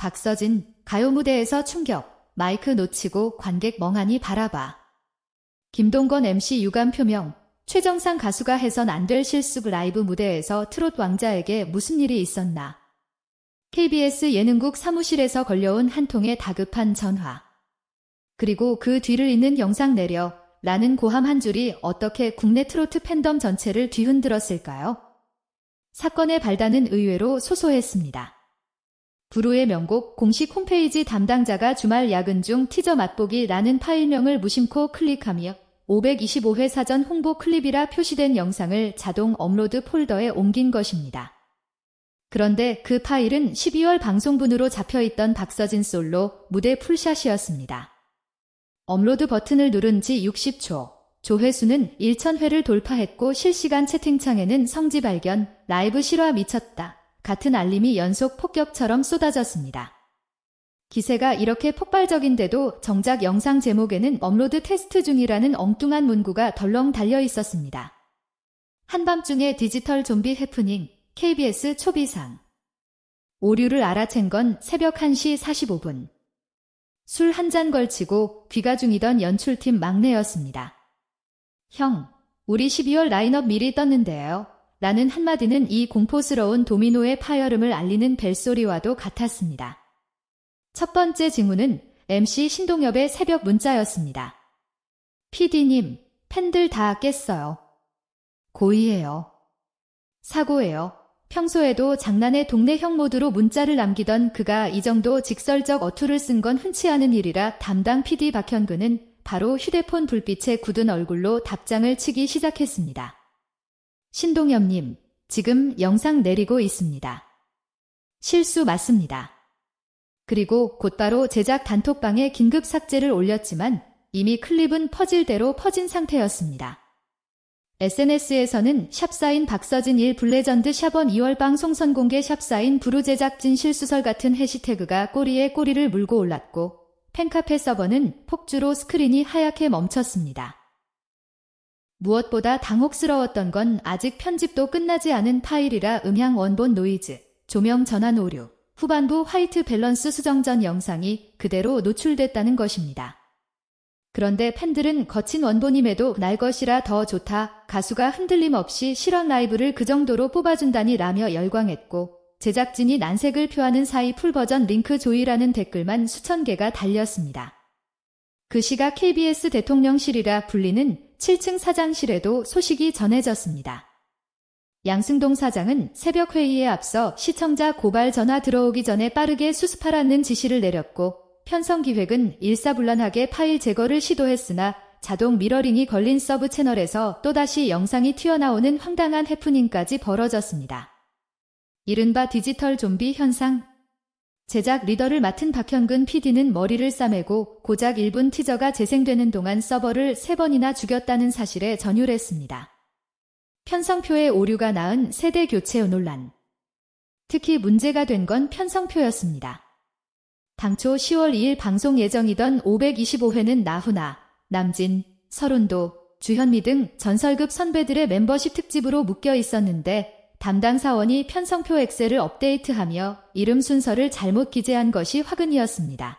박서진, 가요 무대에서 충격, 마이크 놓치고 관객 멍하니 바라봐. 김동건 MC 유감 표명, 최정상 가수가 해선 안 될 실수 라이브 무대에서 트롯 왕자에게 무슨 일이 있었나. KBS 예능국 사무실에서 걸려온 한 통의 다급한 전화. 그리고 그 뒤를 잇는 영상 내려 라는 고함 한 줄이 어떻게 국내 트로트 팬덤 전체를 뒤흔들었을까요? 사건의 발단은 의외로 소소했습니다. 부르의 명곡 공식 홈페이지 담당자가 주말 야근 중 티저 맛보기라는 파일명을 무심코 클릭하며 525회 사전 홍보 클립이라 표시된 영상을 자동 업로드 폴더에 옮긴 것입니다. 그런데 그 파일은 12월 방송분으로 잡혀있던 박서진 솔로 무대 풀샷이었습니다. 업로드 버튼을 누른 지 60초. 조회수는 1,000회를 돌파했고 실시간 채팅창에는 성지 발견, 라이브 실화 미쳤다. 같은 알림이 연속 폭격처럼 쏟아졌습니다. 기세가 이렇게 폭발적인데도 정작 영상 제목에는 업로드 테스트 중이라는 엉뚱한 문구가 덜렁 달려 있었습니다. 한밤중에 디지털 좀비 해프닝, KBS 초비상. 오류를 알아챈 건 새벽 1시 45분. 술 한 잔 걸치고 귀가 중이던 연출팀 막내였습니다. 형, 우리 12월 라인업 미리 떴는데요. 라는 한마디는 이 공포스러운 도미노의 파열음을 알리는 벨소리와도 같았습니다. 첫 번째 징후는 MC 신동엽의 새벽 문자였습니다. PD님, 팬들 다 깼어요. 고의예요. 사고예요. 평소에도 장난의 동네 형 모드로 문자를 남기던 그가 이 정도 직설적 어투를 쓴 건 흔치 않은 일이라 담당 PD 박현근은 바로 휴대폰 불빛에 굳은 얼굴로 답장을 치기 시작했습니다. 신동엽님, 지금 영상 내리고 있습니다. 실수 맞습니다. 그리고 곧바로 제작 단톡방에 긴급 삭제를 올렸지만 이미 클립은 퍼질대로 퍼진 상태였습니다. SNS에서는 샵사인 박서진 1 블레전드 샵원 2월 방송 선공개 샵사인 부루 제작진 실수설 같은 해시태그가 꼬리에 꼬리를 물고 올랐고 팬카페 서버는 폭주로 스크린이 하얗게 멈췄습니다. 무엇보다 당혹스러웠던 건 아직 편집도 끝나지 않은 파일이라 음향 원본 노이즈, 조명 전환 오류, 후반부 화이트 밸런스 수정 전 영상이 그대로 노출됐다는 것입니다. 그런데 팬들은 거친 원본임에도 날 것이라 더 좋다. 가수가 흔들림 없이 실험 라이브를 그 정도로 뽑아준다니 라며 열광했고 제작진이 난색을 표하는 사이 풀버전 링크 조이라는 댓글만 수천 개가 달렸습니다. 그 시각 KBS 대통령실이라 불리는 7층 사장실에도 소식이 전해졌습니다. 양승동 사장은 새벽 회의에 앞서 시청자 고발 전화 들어오기 전에 빠르게 수습하라는 지시를 내렸고 편성 기획은 일사불란하게 파일 제거를 시도했으나 자동 미러링이 걸린 서브 채널에서 또다시 영상이 튀어나오는 황당한 해프닝까지 벌어졌습니다. 이른바 디지털 좀비 현상. 제작 리더를 맡은 박현근 PD는 머리를 싸매고 고작 1분 티저가 재생되는 동안 서버를 3번이나 죽였다는 사실에 전율했습니다. 편성표의 오류가 낳은 세대 교체 논란. 특히 문제가 된 건 편성표였습니다. 당초 10월 2일 방송 예정이던 525회는 나훈아, 남진, 설운도, 주현미 등 전설급 선배들의 멤버십 특집으로 묶여 있었는데 담당 사원이 편성표 엑셀을 업데이트하며 이름 순서를 잘못 기재한 것이 화근이었습니다.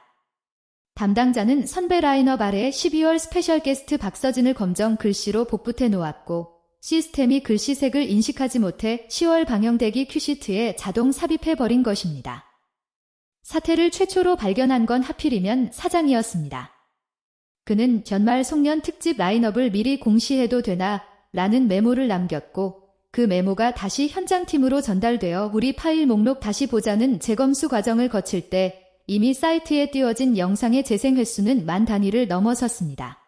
담당자는 선배 라인업 아래 12월 스페셜 게스트 박서진을 검정 글씨로 복붙해 놓았고 시스템이 글씨색을 인식하지 못해 10월 방영되기 큐시트에 자동 삽입해 버린 것입니다. 사태를 최초로 발견한 건 하필이면 사장이었습니다. 그는 전말 송년 특집 라인업을 미리 공시해도 되나 라는 메모를 남겼고 그 메모가 다시 현장팀으로 전달되어 우리 파일 목록 다시 보자는 재검수 과정을 거칠 때 이미 사이트에 띄워진 영상의 재생 횟수는 만 단위를 넘어섰습니다.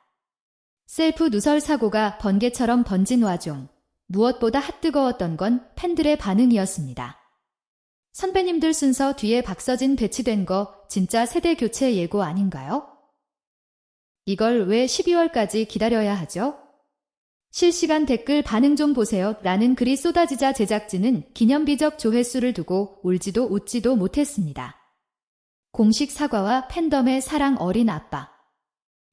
셀프 누설 사고가 번개처럼 번진 와중 무엇보다 핫뜨거웠던 건 팬들의 반응이었습니다. 선배님들 순서 뒤에 박서진 배치된 거 진짜 세대 교체 예고 아닌가요? 이걸 왜 12월까지 기다려야 하죠? 실시간 댓글 반응 좀 보세요 라는 글이 쏟아지자 제작진은 기념비적 조회수를 두고 울지도 웃지도 못했습니다. 공식 사과와 팬덤의 사랑 어린 아빠.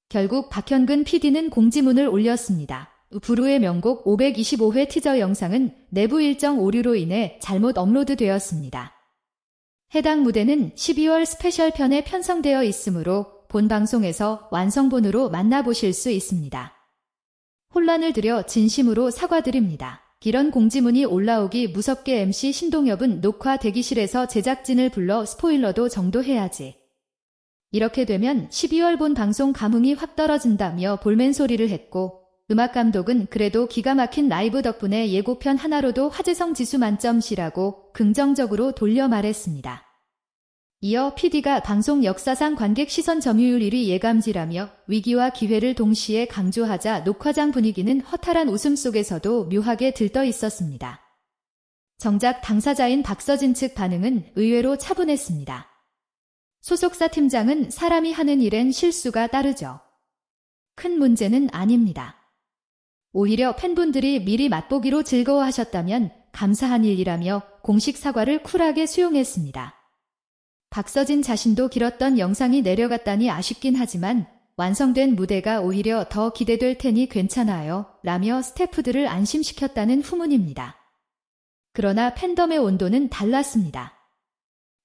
결국 박현근 PD는 공지문을 올렸습니다. 부루의 명곡 525회 티저 영상은 내부 일정 오류로 인해 잘못 업로드 되었습니다. 해당 무대는 12월 스페셜 편에 편성되어 있으므로 본 방송에서 완성본으로 만나보실 수 있습니다. 혼란을 드려 진심으로 사과드립니다. 이런 공지문이 올라오기 무섭게 MC 신동엽은 녹화 대기실에서 제작진을 불러 스포일러도 정도 해야지. 이렇게 되면 12월 본 방송 감흥이 확 떨어진다며 볼멘 소리를 했고 음악 감독은 그래도 기가 막힌 라이브 덕분에 예고편 하나로도 화제성 지수 만점시라고 긍정적으로 돌려 말했습니다. 이어 PD가 방송 역사상 관객 시선 점유율 1위 예감지라며 위기와 기회를 동시에 강조하자 녹화장 분위기는 허탈한 웃음 속에서도 묘하게 들떠 있었습니다. 정작 당사자인 박서진 측 반응은 의외로 차분했습니다. 소속사 팀장은 사람이 하는 일엔 실수가 따르죠. 큰 문제는 아닙니다. 오히려 팬분들이 미리 맛보기로 즐거워하셨다면 감사한 일이라며 공식 사과를 쿨하게 수용했습니다. 박서진 자신도 길었던 영상이 내려갔다니 아쉽긴 하지만 완성된 무대가 오히려 더 기대될 테니 괜찮아요. 라며 스태프들을 안심시켰다는 후문입니다. 그러나 팬덤의 온도는 달랐습니다.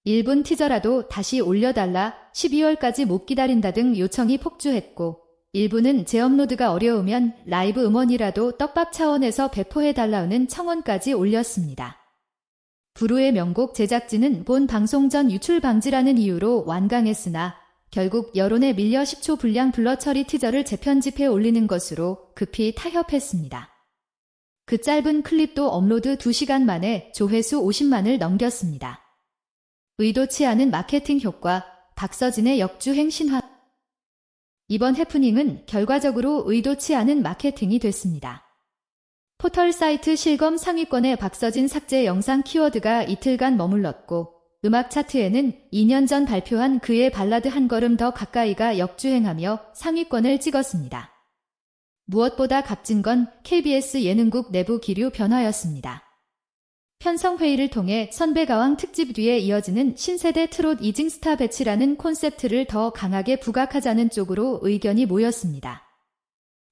1분 티저라도 다시 올려달라 12월까지 못 기다린다 등 요청이 폭주했고 일부는 재업로드가 어려우면 라이브 음원이라도 떡밥 차원에서 배포해달라는 청원까지 올렸습니다. 부루의 명곡 제작진은 본 방송 전 유출 방지라는 이유로 완강했으나 결국 여론에 밀려 10초 분량 블러 처리 티저를 재편집해 올리는 것으로 급히 타협했습니다. 그 짧은 클립도 업로드 2시간 만에 조회수 50만을 넘겼습니다. 의도치 않은 마케팅 효과, 박서진의 역주행 신화. 이번 해프닝은 결과적으로 의도치 않은 마케팅이 됐습니다. 포털 사이트 실검 상위권의 박서진 삭제 영상 키워드가 이틀간 머물렀고 음악 차트에는 2년 전 발표한 그의 발라드 한 걸음 더 가까이가 역주행하며 상위권을 찍었습니다. 무엇보다 값진 건 KBS 예능국 내부 기류 변화였습니다. 편성회의를 통해 선배 가왕 특집 뒤에 이어지는 신세대 트롯 이징스타 배치라는 콘셉트를 더 강하게 부각하자는 쪽으로 의견이 모였습니다.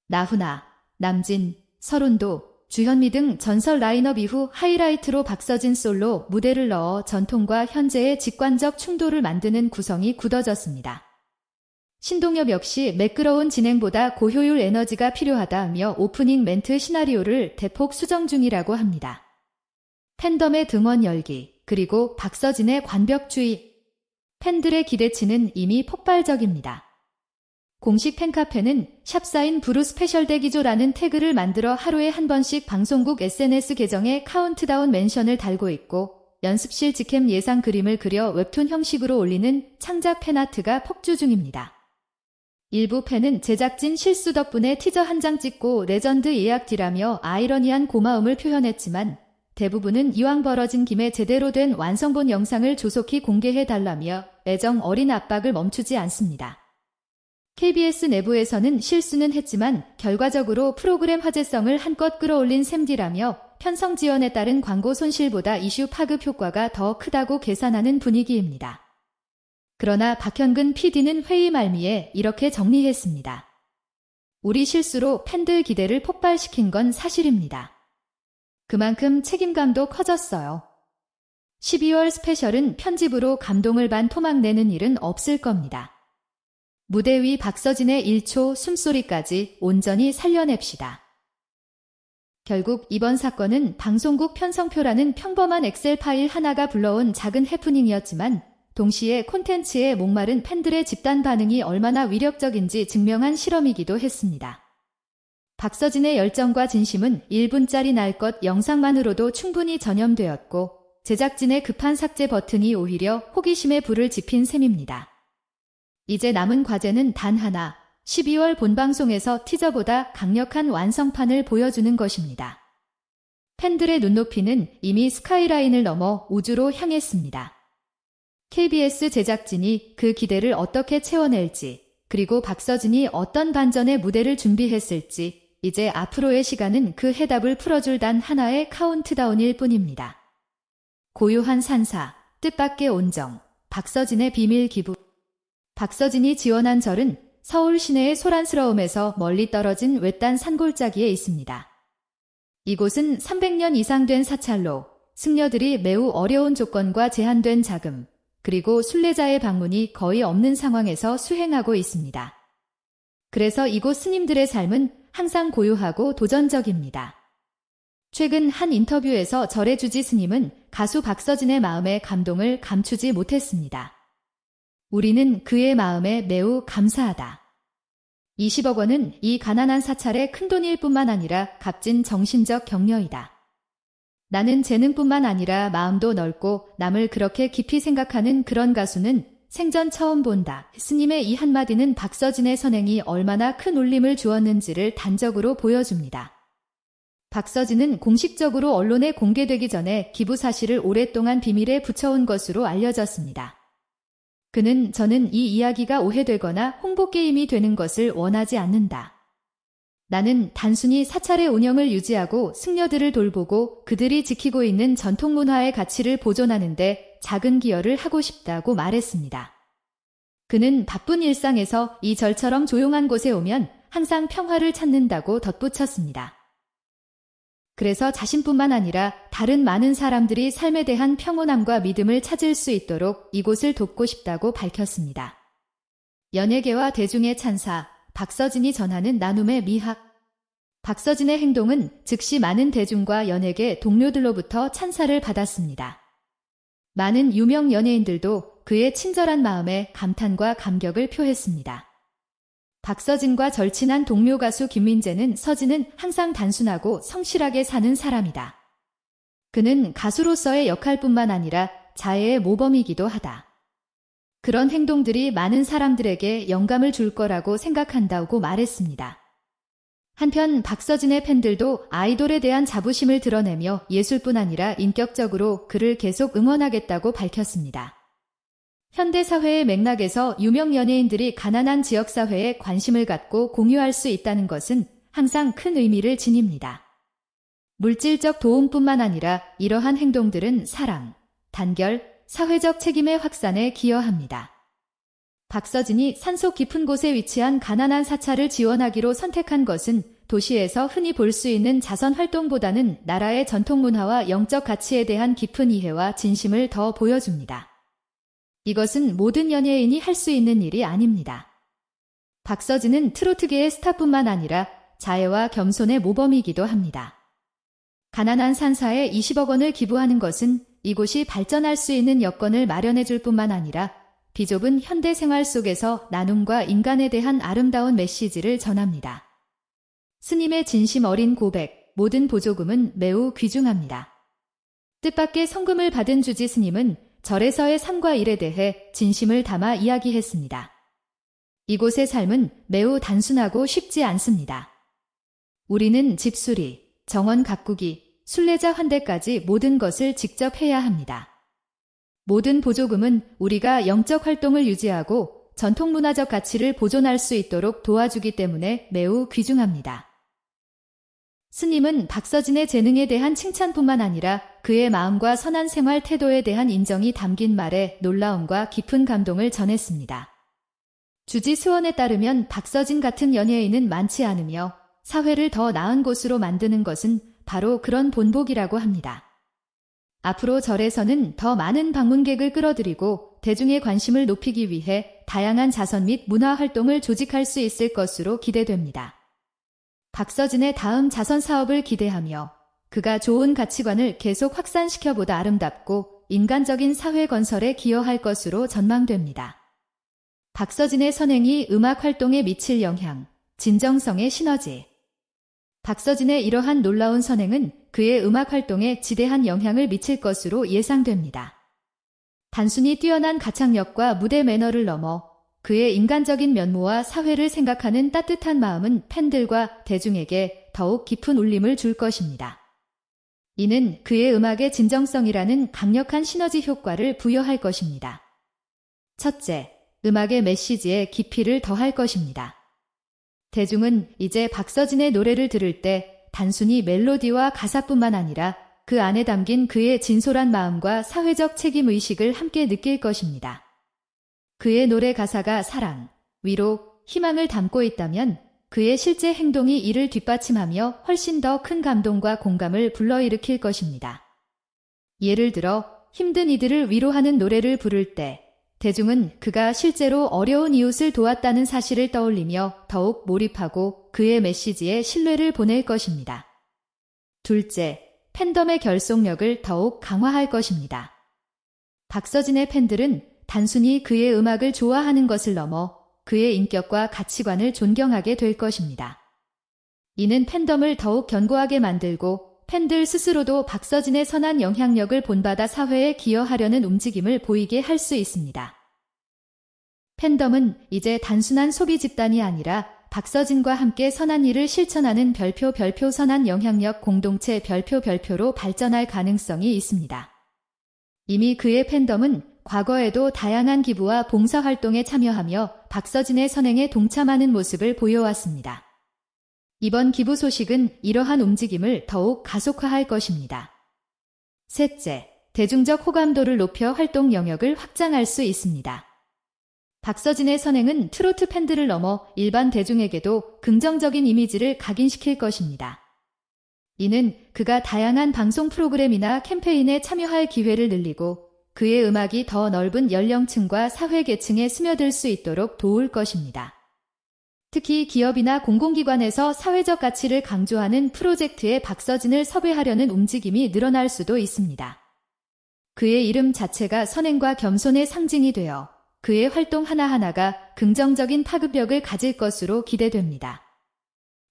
나훈아, 남진, 서른도, 주현미 등 전설 라인업 이후 하이라이트로 박서진 솔로 무대를 넣어 전통과 현재의 직관적 충돌을 만드는 구성이 굳어졌습니다. 신동엽 역시 매끄러운 진행보다 고효율 에너지가 필요하다며 오프닝 멘트 시나리오를 대폭 수정 중이라고 합니다. 팬덤의 등원 열기, 그리고 박서진의 관벽주의. 팬들의 기대치는 이미 폭발적입니다. 공식 팬카페는 샵사인 브루 스페셜 대기조라는 태그를 만들어 하루에 한 번씩 방송국 SNS 계정에 카운트다운 멘션을 달고 있고 연습실 직캠 예상 그림을 그려 웹툰 형식으로 올리는 창작 팬아트가 폭주 중입니다. 일부 팬은 제작진 실수 덕분에 티저 한 장 찍고 레전드 예약 뒤라며 아이러니한 고마움을 표현했지만 대부분은 이왕 벌어진 김에 제대로 된 완성본 영상을 조속히 공개해달라며 애정 어린 압박을 멈추지 않습니다. KBS 내부에서는 실수는 했지만 결과적으로 프로그램 화제성을 한껏 끌어올린 샘디라며 편성 지원에 따른 광고 손실보다 이슈 파급 효과가 더 크다고 계산하는 분위기입니다. 그러나 박현근 PD는 회의 말미에 이렇게 정리했습니다. 우리 실수로 팬들 기대를 폭발시킨 건 사실입니다. 그만큼 책임감도 커졌어요. 12월 스페셜은 편집으로 감동을 반 토막 내는 일은 없을 겁니다. 무대 위 박서진의 1초 숨소리까지 온전히 살려냅시다. 결국 이번 사건은 방송국 편성표라는 평범한 엑셀 파일 하나가 불러온 작은 해프닝이었지만 동시에 콘텐츠에 목마른 팬들의 집단 반응이 얼마나 위력적인지 증명한 실험이기도 했습니다. 박서진의 열정과 진심은 1분짜리 날 것 영상만으로도 충분히 전염되었고 제작진의 급한 삭제 버튼이 오히려 호기심에 불을 지핀 셈입니다. 이제 남은 과제는 단 하나, 12월 본방송에서 티저보다 강력한 완성판을 보여주는 것입니다. 팬들의 눈높이는 이미 스카이라인을 넘어 우주로 향했습니다. KBS 제작진이 그 기대를 어떻게 채워낼지, 그리고 박서진이 어떤 반전의 무대를 준비했을지 이제 앞으로의 시간은 그 해답을 풀어줄 단 하나의 카운트다운일 뿐입니다. 고요한 산사, 뜻밖의 온정, 박서진의 비밀 기부. 박서진이 지원한 절은 서울 시내의 소란스러움에서 멀리 떨어진 외딴 산골짜기에 있습니다. 이곳은 300년 이상 된 사찰로 승려들이 매우 어려운 조건과 제한된 자금, 그리고 순례자의 방문이 거의 없는 상황에서 수행하고 있습니다. 그래서 이곳 스님들의 삶은 항상 고요하고 도전적입니다. 최근 한 인터뷰에서 절해주지 스님은 가수 박서진의 마음의 감동을 감추지 못했습니다. 우리는 그의 마음에 매우 감사하다. 20억 원은 이 가난한 사찰의 큰돈일 뿐만 아니라 값진 정신적 격려이다. 나는 재능뿐만 아니라 마음도 넓고 남을 그렇게 깊이 생각하는 그런 가수는 생전 처음 본다. 스님의 이 한마디는 박서진의 선행이 얼마나 큰 울림을 주었는지를 단적으로 보여줍니다. 박서진은 공식적으로 언론에 공개되기 전에 기부 사실을 오랫동안 비밀에 붙여온 것으로 알려졌습니다. 그는 저는 이 이야기가 오해되거나 홍보게임이 되는 것을 원하지 않는다. 나는 단순히 사찰의 운영을 유지하고 승려들을 돌보고 그들이 지키고 있는 전통문화의 가치를 보존하는데 작은 기여를 하고 싶다고 말했습니다. 그는 바쁜 일상에서 이 절처럼 조용한 곳에 오면 항상 평화를 찾는다고 덧붙였습니다. 그래서 자신뿐만 아니라 다른 많은 사람들이 삶에 대한 평온함과 믿음을 찾을 수 있도록 이곳을 돕고 싶다고 밝혔습니다. 연예계와 대중의 찬사, 박서진이 전하는 나눔의 미학. 박서진의 행동은 즉시 많은 대중과 연예계 동료들로부터 찬사를 받았습니다. 많은 유명 연예인들도 그의 친절한 마음에 감탄과 감격을 표했습니다. 박서진과 절친한 동료 가수 김민재는 서진은 항상 단순하고 성실하게 사는 사람이다. 그는 가수로서의 역할뿐만 아니라 자해의 모범이기도 하다. 그런 행동들이 많은 사람들에게 영감을 줄 거라고 생각한다고 말했습니다. 한편 박서진의 팬들도 아이돌에 대한 자부심을 드러내며 예술뿐 아니라 인격적으로 그를 계속 응원하겠다고 밝혔습니다. 현대사회의 맥락에서 유명 연예인들이 가난한 지역사회에 관심을 갖고 공유할 수 있다는 것은 항상 큰 의미를 지닙니다. 물질적 도움뿐만 아니라 이러한 행동들은 사랑, 단결, 사회적 책임의 확산에 기여합니다. 박서진이 산속 깊은 곳에 위치한 가난한 사찰을 지원하기로 선택한 것은 도시에서 흔히 볼 수 있는 자선 활동보다는 나라의 전통 문화와 영적 가치에 대한 깊은 이해와 진심을 더 보여줍니다. 이것은 모든 연예인이 할 수 있는 일이 아닙니다. 박서진은 트로트계의 스타뿐만 아니라 자애와 겸손의 모범이기도 합니다. 가난한 산사에 20억 원을 기부하는 것은 이곳이 발전할 수 있는 여건을 마련해 줄 뿐만 아니라 비좁은 현대 생활 속에서 나눔과 인간에 대한 아름다운 메시지를 전합니다. 스님의 진심 어린 고백, 모든 보조금은 매우 귀중합니다. 뜻밖의 성금을 받은 주지 스님은 절에서의 삶과 일에 대해 진심을 담아 이야기했습니다. 이곳의 삶은 매우 단순하고 쉽지 않습니다. 우리는 집수리, 정원 가꾸기, 순례자 환대까지 모든 것을 직접 해야 합니다. 모든 보조금은 우리가 영적 활동을 유지하고 전통 문화적 가치를 보존할 수 있도록 도와주기 때문에 매우 귀중합니다. 스님은 박서진의 재능에 대한 칭찬뿐만 아니라 그의 마음과 선한 생활 태도에 대한 인정이 담긴 말에 놀라움과 깊은 감동을 전했습니다. 주지 수원에 따르면 박서진 같은 연예인은 많지 않으며 사회를 더 나은 곳으로 만드는 것은 바로 그런 본보기라고 합니다. 앞으로 절에서는 더 많은 방문객을 끌어들이고 대중의 관심을 높이기 위해 다양한 자선 및 문화 활동을 조직할 수 있을 것으로 기대됩니다. 박서진의 다음 자선 사업을 기대하며 그가 좋은 가치관을 계속 확산시켜 보다 아름답고 인간적인 사회 건설에 기여할 것으로 전망됩니다. 박서진의 선행이 음악 활동에 미칠 영향, 진정성의 시너지. 박서진의 이러한 놀라운 선행은 그의 음악 활동에 지대한 영향을 미칠 것으로 예상됩니다. 단순히 뛰어난 가창력과 무대 매너를 넘어 그의 인간적인 면모와 사회를 생각하는 따뜻한 마음은 팬들과 대중에게 더욱 깊은 울림을 줄 것입니다. 이는 그의 음악의 진정성이라는 강력한 시너지 효과를 부여할 것입니다. 첫째, 음악의 메시지에 깊이를 더할 것입니다. 대중은 이제 박서진의 노래를 들을 때 단순히 멜로디와 가사뿐만 아니라 그 안에 담긴 그의 진솔한 마음과 사회적 책임 의식을 함께 느낄 것입니다. 그의 노래 가사가 사랑, 위로, 희망을 담고 있다면 그의 실제 행동이 이를 뒷받침하며 훨씬 더 큰 감동과 공감을 불러일으킬 것입니다. 예를 들어 힘든 이들을 위로하는 노래를 부를 때 대중은 그가 실제로 어려운 이웃을 도왔다는 사실을 떠올리며 더욱 몰입하고 그의 메시지에 신뢰를 보낼 것입니다. 둘째, 팬덤의 결속력을 더욱 강화할 것입니다. 박서진의 팬들은 단순히 그의 음악을 좋아하는 것을 넘어 그의 인격과 가치관을 존경하게 될 것입니다. 이는 팬덤을 더욱 견고하게 만들고 팬들 스스로도 박서진의 선한 영향력을 본받아 사회에 기여하려는 움직임을 보이게 할 수 있습니다. 팬덤은 이제 단순한 소비 집단이 아니라 박서진과 함께 선한 일을 실천하는 별표 별표 선한 영향력 공동체 별표 별표로 발전할 가능성이 있습니다. 이미 그의 팬덤은 과거에도 다양한 기부와 봉사활동에 참여하며 박서진의 선행에 동참하는 모습을 보여왔습니다. 이번 기부 소식은 이러한 움직임을 더욱 가속화할 것입니다. 셋째, 대중적 호감도를 높여 활동 영역을 확장할 수 있습니다. 박서진의 선행은 트로트 팬들을 넘어 일반 대중에게도 긍정적인 이미지를 각인시킬 것입니다. 이는 그가 다양한 방송 프로그램이나 캠페인에 참여할 기회를 늘리고 그의 음악이 더 넓은 연령층과 사회 계층에 스며들 수 있도록 도울 것입니다. 특히 기업이나 공공기관에서 사회적 가치를 강조하는 프로젝트에 박서진을 섭외하려는 움직임이 늘어날 수도 있습니다. 그의 이름 자체가 선행과 겸손의 상징이 되어 그의 활동 하나하나가 긍정적인 파급력을 가질 것으로 기대됩니다.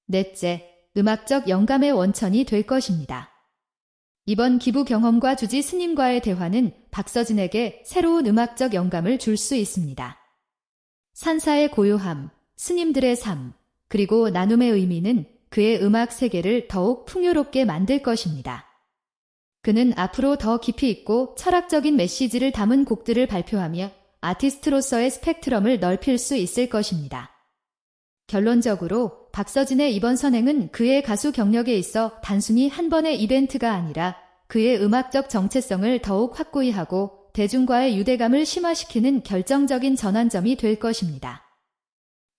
넷째, 음악적 영감의 원천이 될 것입니다. 이번 기부 경험과 주지 스님과의 대화는 박서진에게 새로운 음악적 영감을 줄 수 있습니다. 산사의 고요함, 스님들의 삶, 그리고 나눔의 의미는 그의 음악 세계를 더욱 풍요롭게 만들 것입니다. 그는 앞으로 더 깊이 있고 철학적인 메시지를 담은 곡들을 발표하며 아티스트로서의 스펙트럼을 넓힐 수 있을 것입니다. 결론적으로 박서진의 이번 선행은 그의 가수 경력에 있어 단순히 한 번의 이벤트가 아니라 그의 음악적 정체성을 더욱 확고히 하고 대중과의 유대감을 심화시키는 결정적인 전환점이 될 것입니다.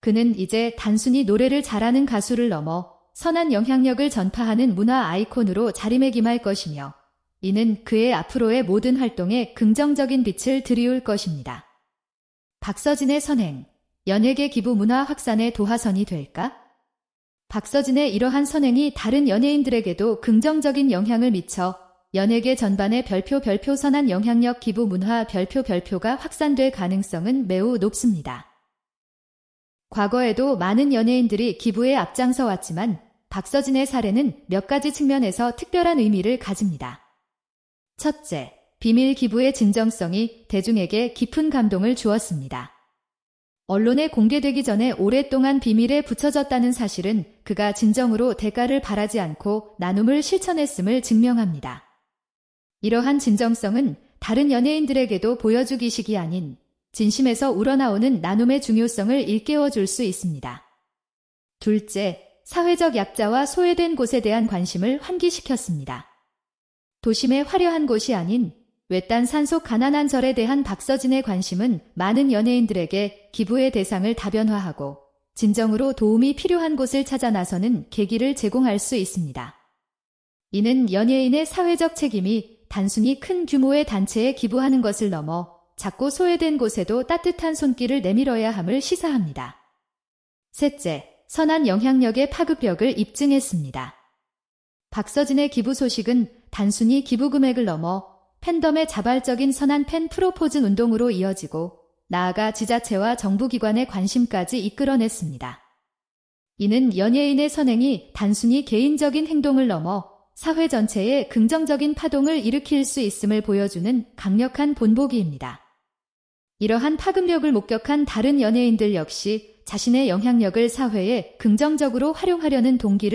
그는 이제 단순히 노래를 잘하는 가수를 넘어 선한 영향력을 전파하는 문화 아이콘으로 자리매김할 것이며 이는 그의 앞으로의 모든 활동에 긍정적인 빛을 들이울 것입니다. 박서진의 선행, 연예계 기부 문화 확산의 도화선이 될까? 박서진의 이러한 선행이 다른 연예인들에게도 긍정적인 영향을 미쳐 연예계 전반의 별표 별표 선한 영향력 기부 문화 별표 별표가 확산될 가능성은 매우 높습니다. 과거에도 많은 연예인들이 기부에 앞장서 왔지만 박서진의 사례는 몇 가지 측면에서 특별한 의미를 가집니다. 첫째, 비밀 기부의 진정성이 대중에게 깊은 감동을 주었습니다. 언론에 공개되기 전에 오랫동안 비밀에 붙여졌다는 사실은 그가 진정으로 대가를 바라지 않고 나눔을 실천했음을 증명합니다. 이러한 진정성은 다른 연예인들에게도 보여주기식이 아닌 진심에서 우러나오는 나눔의 중요성을 일깨워 줄 수 있습니다. 둘째, 사회적 약자와 소외된 곳에 대한 관심을 환기시켰습니다. 도심의 화려한 곳이 아닌 외딴 산속 가난한 절에 대한 박서진의 관심은 많은 연예인들에게 기부의 대상을 다변화하고 진정으로 도움이 필요한 곳을 찾아 나서는 계기를 제공할 수 있습니다. 이는 연예인의 사회적 책임이 단순히 큰 규모의 단체에 기부하는 것을 넘어 작고 소외된 곳에도 따뜻한 손길을 내밀어야 함을 시사합니다. 셋째, 선한 영향력의 파급력을 입증했습니다. 박서진의 기부 소식은 단순히 기부 금액을 넘어 팬덤의 자발적인 선한 팬 프로포즈 운동으로 이어지고 나아가 지자체와 정부기관의 관심까지 이끌어냈습니다. 이는 연예인의 선행이 단순히 개인적인 행동을 넘어 사회 전체에 긍정적인 파동을 일으킬 수 있음을 보여주는 강력한 본보기입니다. 이러한 파급력을 목격한 다른 연예인들 역시 자신의 영향력을 사회에 긍정적으로 활용하려는 동기를